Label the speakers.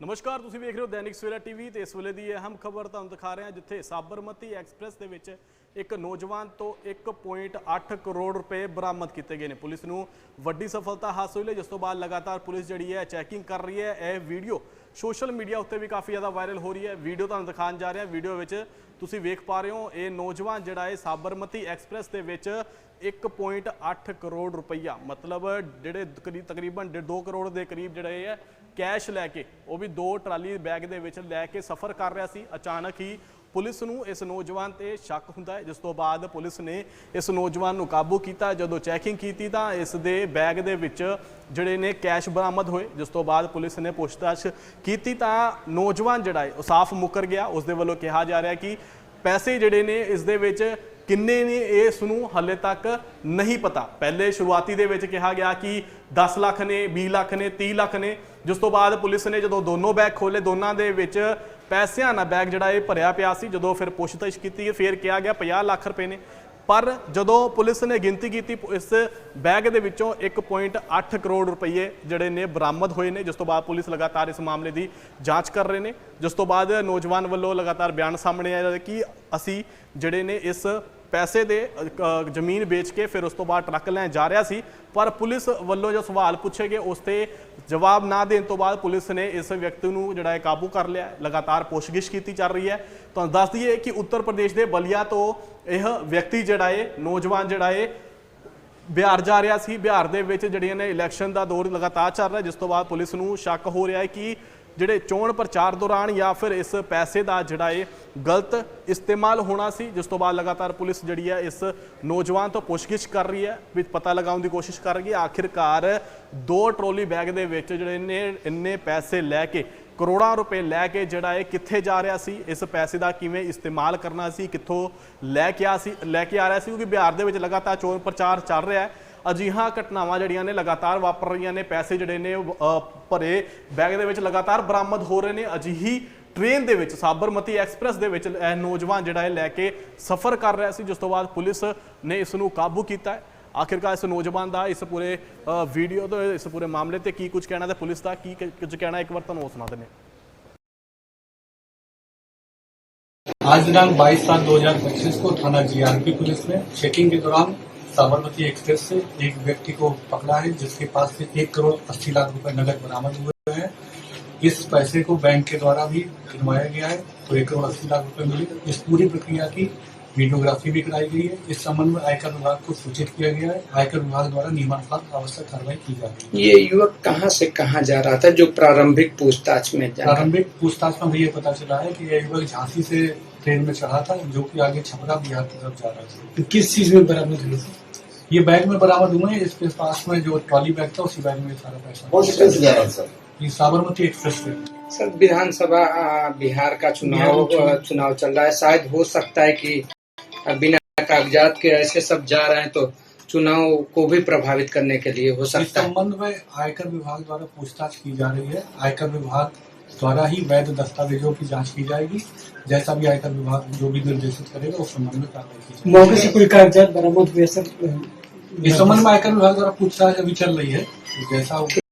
Speaker 1: ਨਮਸਕਾਰ, ਤੁਸੀਂ ਵੇਖ ਰਹੇ ਹੋ ਦੈਨਿਕ ਸਵੇਰਾ ਟੀਵੀ ਤੇ ਇਸ ਵੇਲੇ ਦੀ ਅਹਿਮ ਖਬਰ ਤੁਹਾਨੂੰ ਦਿਖਾ ਰਹੇ ਹਾਂ, ਜਿੱਥੇ ਸਾਬਰਮਤੀ ਐਕਸਪ੍ਰੈਸ ਦੇ ਵਿੱਚ ਇੱਕ ਨੌਜਵਾਨ ਤੋਂ 1.8 ਕਰੋੜ ਰੁਪਏ ਬਰਾਮਦ ਕੀਤੇ ਗਏ ਨੇ। ਪੁਲਿਸ ਨੂੰ ਵੱਡੀ ਸਫਲਤਾ ਹਾਸਲ ਹੋਈ ਹੈ, ਜਿਸ ਤੋਂ ਬਾਅਦ ਲਗਾਤਾਰ ਪੁਲਿਸ ਜਿਹੜੀ ਹੈ, ਚੈਕਿੰਗ ਕਰ ਰਹੀ ਹੈ। ਇਹ ਵੀਡੀਓ ਸੋਸ਼ਲ ਮੀਡੀਆ ਉੱਤੇ ਵੀ ਕਾਫੀ ਜ਼ਿਆਦਾ ਵਾਇਰਲ ਹੋ ਰਹੀ ਹੈ। ਵੀਡੀਓ ਤੁਹਾਨੂੰ ਦਿਖਾਉਣ ਜਾ ਰਹੇ ਹਾਂ। ਵੀਡੀਓ ਵਿੱਚ ਤੁਸੀਂ ਵੇਖ ਪਾ ਰਹੇ ਹੋ, ਇਹ ਨੌਜਵਾਨ ਜਿਹੜਾ ਹੈ, ਸਾਬਰਮਤੀ ਐਕਸਪ੍ਰੈਸ ਦੇ ਵਿੱਚ 1.8 ਕਰੋੜ ਰੁਪਈਆ, ਮਤਲਬ ਜਿਹੜੇ ਤਕਰੀ- ਤਕਰੀਬਨ 2 ਕਰੋੜ ਦੇ ਕਰੀਬ ਜਿਹੜੇ ਹੈ, ਕੈਸ਼ ਲੈ ਕੇ ਉਹ ਵੀ ਦੋ ਟਰਾਲੀ ਬੈਗ ਦੇ ਵਿੱਚ ਲੈ ਕੇ ਸਫ਼ਰ ਕਰ ਰਿਹਾ ਸੀ। ਅਚਾਨਕ ਹੀ ਪੁਲਿਸ ਨੂੰ ਇਸ ਨੌਜਵਾਨ ਤੇ ਸ਼ੱਕ ਹੁੰਦਾ ਹੈ। ਜਿਸ ਤੋਂ ਬਾਅਦ ਪੁਲਿਸ ਨੇ ਇਸ ਨੌਜਵਾਨ ਨੂੰ ਕਾਬੂ ਕੀਤਾ। ਜਦੋਂ ਚੈਕਿੰਗ ਕੀਤੀ ਤਾਂ ਇਸ ਦੇ ਬੈਗ ਦੇ ਵਿੱਚ ਜਿਹੜੇ ਨੇ ਕੈਸ਼ ਬਰਾਮਦ ਹੋਏ। ਜਿਸ ਤੋਂ ਬਾਅਦ ਪੁਲਿਸ ਨੇ ਪੁੱਛਤਾਛ ਕੀਤੀ ਤਾਂ ਨੌਜਵਾਨ ਜਿਹੜਾ ਹੈ, ਉਹ ਸਾਫ਼ ਮੁੱਕਰ ਗਿਆ। ਉਸ ਦੇ ਵੱਲੋਂ ਕਿਹਾ ਜਾ ਰਿਹਾ ਕਿ ਪੈਸੇ ਜਿਹੜੇ ਨੇ ਇਸ ਦੇ ਵਿੱਚ ਕਿੰਨੇ ਨੇ, ਇਸ ਨੂੰ ਹੱਲੇ ਤੱਕ ਨਹੀਂ ਪਤਾ। ਪਹਿਲੇ ਸ਼ੁਰੂਆਤੀ ਦੇ ਵਿੱਚ ਕਿਹਾ ਗਿਆ ਕਿ 10 ਲੱਖ ਨੇ 20 ਲੱਖ ਨੇ 30 ਲੱਖ ਨੇ। ਜਿਸ ਤੋਂ ਬਾਅਦ ਪੁਲਿਸ ਨੇ ਜਦੋਂ ਦੋਨੋਂ ਬੈਗ ਖੋਲੇ ਦੋਨਾਂ ਦੇ ਵਿੱਚ ਪੈਸਿਆਂ ਨਾਲ ਬੈਗ ਜਿਹੜਾ ਇਹ ਭਰਿਆ ਪਿਆ ਸੀ, ਜਦੋਂ ਫਿਰ ਪੁੱਛਤਾਛ ਕੀਤੀ ਫਿਰ ਕਿਹਾ ਗਿਆ 50 ਲੱਖ ਰੁਪਏ ਨੇ। ਪਰ ਜਦੋਂ ਪੁਲਿਸ ਨੇ ਗਿਣਤੀ ਕੀਤੀ ਇਸ ਬੈਗ ਦੇ ਵਿੱਚੋਂ 1.8 ਕਰੋੜ ਰੁਪਏ ਜਿਹੜੇ ਨੇ ਬਰਾਮਦ ਹੋਏ ਨੇ, ਜਿਸ ਤੋਂ ਬਾਅਦ ਪੁਲਿਸ ਲਗਾਤਾਰ ਇਸ ਮਾਮਲੇ ਦੀ ਜਾਂਚ ਕਰ ਰਹੇ ਨੇ। ਜਿਸ ਤੋਂ ਬਾਅਦ ਨੌਜਵਾਨ ਵੱਲੋਂ ਲਗਾਤਾਰ ਬਿਆਨ ਸਾਹਮਣੇ ਆਇਆ ਕਿ ਅਸੀਂ ਜਿਹੜੇ ਨੇ ਇਸ ਪੈਸੇ ਦੇ ਜ਼ਮੀਨ ਵੇਚ ਕੇ ਫਿਰ ਉਸ ਤੋਂ ਬਾਅਦ ਟਰੱਕ ਲੈਣ ਜਾ ਰਿਹਾ ਸੀ। ਪਰ ਪੁਲਿਸ ਵੱਲੋਂ ਜੋ ਸਵਾਲ ਪੁੱਛੇ ਗਏ, ਉਸ ਤੇ ਜਵਾਬ ਨਾ ਦੇਣ ਤੋਂ ਬਾਅਦ ਪੁਲਿਸ ਨੇ ਇਸ ਵਿਅਕਤੀ ਨੂੰ ਜਿਹੜਾ ਹੈ ਕਾਬੂ ਕਰ ਲਿਆ ਲਗਾਤਾਰ ਪੁੱਛਗਿੱਛ ਕੀਤੀ ਚੱਲ ਰਹੀ ਹੈ। ਤੁਹਾਨੂੰ ਦੱਸ ਦਈਏ ਕਿ ਉੱਤਰ ਪ੍ਰਦੇਸ਼ ਦੇ ਬਲੀਆ ਤੋਂ ਇਹ ਵਿਅਕਤੀ ਜਿਹੜਾ ਹੈ, ਨੌਜਵਾਨ ਜਿਹੜਾ ਹੈ, ਬਿਹਾਰ ਜਾ ਰਿਹਾ ਸੀ। ਬਿਹਾਰ ਦੇ ਵਿੱਚ ਜਿਹੜੀਆਂ ਨੇ ਇਲੈਕਸ਼ਨ ਦਾ ਦੌਰ ਲਗਾਤਾਰ ਚੱਲ ਰਿਹਾ ਜਿਸ ਤੋਂ ਬਾਅਦ ਪੁਲਿਸ ਨੂੰ ਸ਼ੱਕ ਹੋ ਰਿਹਾ ਹੈ ਕਿ ਜਿਹੜੇ ਚੋਣ ਪ੍ਰਚਾਰ ਦੌਰਾਨ ਜਾਂ ਫਿਰ ਇਸ ਪੈਸੇ ਦਾ ਜਿਹੜਾ ਹੈ ਗਲਤ ਇਸਤੇਮਾਲ ਹੋਣਾ ਸੀ, ਜਿਸ ਤੋਂ ਬਾਅਦ ਲਗਾਤਾਰ ਪੁਲਿਸ ਜਿਹੜੀ ਹੈ ਇਸ ਨੌਜਵਾਨ ਤੋਂ ਪੁੱਛਗਿੱਛ ਕਰ ਰਹੀ ਹੈ, ਵੀ ਪਤਾ ਲਗਾਉਣ ਦੀ ਕੋਸ਼ਿਸ਼ ਕਰ ਰਹੀ ਹੈ। ਆਖਿਰਕਾਰ ਦੋ ਟਰੋਲੀ ਬੈਗ ਦੇ ਵਿੱਚ ਜਿਹੜੇ ਨੇ ਇੰਨੇ ਪੈਸੇ ਲੈ ਕੇ, ਕਰੋੜਾਂ ਰੁਪਏ ਲੈ ਕੇ ਜਿਹੜਾ ਇਹ ਕਿੱਥੇ ਜਾ ਰਿਹਾ ਸੀ, ਇਸ ਪੈਸੇ ਦਾ ਕਿਵੇਂ ਇਸਤੇਮਾਲ ਕਰਨਾ ਸੀ, ਕਿੱਥੋਂ ਲੈ ਕੇ ਆ ਸੀ, ਲੈ ਕੇ ਆ ਰਿਹਾ ਸੀ, ਕਿਉਂਕਿ ਬਿਹਾਰ ਦੇ ਵਿੱਚ ਲਗਾਤਾਰ ਚੋਣ ਪ੍ਰਚਾਰ ਚੱਲ ਰਿਹਾ ਹੈ। ਅਜਿਹੀਆਂ ਘਟਨਾਵਾਂ ਜਿਹੜੀਆਂ ਨੇ ਲਗਾਤਾਰ ਵਾਪਰ ਰਹੀਆਂ ਨੇ ਪੈਸੇ ਜਿਹੜੇ ਨੇ ਉਹ, ਅ, ਭਰੇ ਬੈਗ ਦੇ ਵਿੱਚ ਲਗਾਤਾਰ ਬਰਾਮਦ ਹੋ ਰਹੇ ਨੇ ਅਜਿਹੀ ਟ੍ਰੇਨ ਦੇ ਵਿੱਚ ਸਾਬਰਮਤੀ ਐਕਸਪ੍ਰੈਸ ਦੇ ਵਿੱਚ ਇਹ ਨੌਜਵਾਨ ਜਿਹੜਾ ਹੈ ਲੈ ਕੇ ਸਫ਼ਰ ਕਰ ਰਿਹਾ ਸੀ ਜਿਸ ਤੋਂ ਬਾਅਦ ਪੁਲਿਸ ਨੇ ਇਸ ਨੂੰ ਕਾਬੂ ਕੀਤਾ ਹੈ ਆਖਿਰਕਾਰ ਇਸ ਨੌਜਵਾਨ ਦਾ ਇਸ ਪੂਰੇ ਅ, ਵੀਡੀਓ ਤੋਂ ਇਸ ਪੂਰੇ ਮਾਮਲੇ ਤੇ ਕੀ ਕੁਝ ਕਹਿਣਾ ਤੇ ਪੁਲਿਸ ਦਾ ਕੀ ਕ- ਕੁਝ ਕਹਿਣਾ ਇੱਕ ਵਾਰ ਤੁਹਾਨੂੰ ਉਹ ਸੁਣਾ ਦਿੰਦੇ ਹਾਂ
Speaker 2: आज दिनांक 22 सात 2025 को थाना जीआरपी पुलिस ने चेकिंग के दौरान साबरमती एक्सप्रेस से एक व्यक्ति को पकड़ा है जिसके पास से एक करोड़ अस्सी लाख रुपए नगद बरामद हुए हैं। इस पैसे को बैंक के द्वारा भी गिनवाया गया है। तो एक करोड़ अस्सी लाख रुपए मिले। इस पूरी प्रक्रिया की वीडियोग्राफी भी कराई गई है। इस संबंध में आयकर विभाग को सूचित किया गया है। आयकर विभाग द्वारा नियमानुसार आवश्यक कार्रवाई की जा रही है।
Speaker 3: ये युवक कहाँ से कहाँ जा रहा था जो प्रारंभिक पूछताछ में
Speaker 2: प्रारंभिक पूछताछ में हमें ये पता चला है कि यह युवक झांसी से ट्रेन में चढ़ा था जो कि आगे छपरा बिहार की तरफ़ जा रहा था।
Speaker 3: किस चीज़ में बरामद हुई थी?
Speaker 2: ये बैग में बरामद हुए हैं इसके पास में जो ट्रॉली बैग था उसी बैग में सारा पैसा।
Speaker 4: है
Speaker 2: ये साबरमती एक्सप्रेस से
Speaker 3: सर विधानसभा बिहार का चुनाव चुनाव चल रहा है। शायद हो सकता है कि बिना कागजात के ऐसे सब जा रहे हैं तो चुनाव को भी प्रभावित करने के लिए हो सकता है।
Speaker 2: संबंध में आयकर विभाग द्वारा पूछताछ की जा रही है। आयकर विभाग द्वारा ही वैध दस्तावेजों की जाँच की जाएगी। जैसा भी आयकर विभाग जो भी निर्देशित करेगा उस संबंध में कार्रवाई की जाएगी।
Speaker 5: मौके से कोई कागजात बरामद हुए सर?
Speaker 2: इस संबंध में आयकर विभाग द्वारा पूछताछ अभी चल रही है जैसा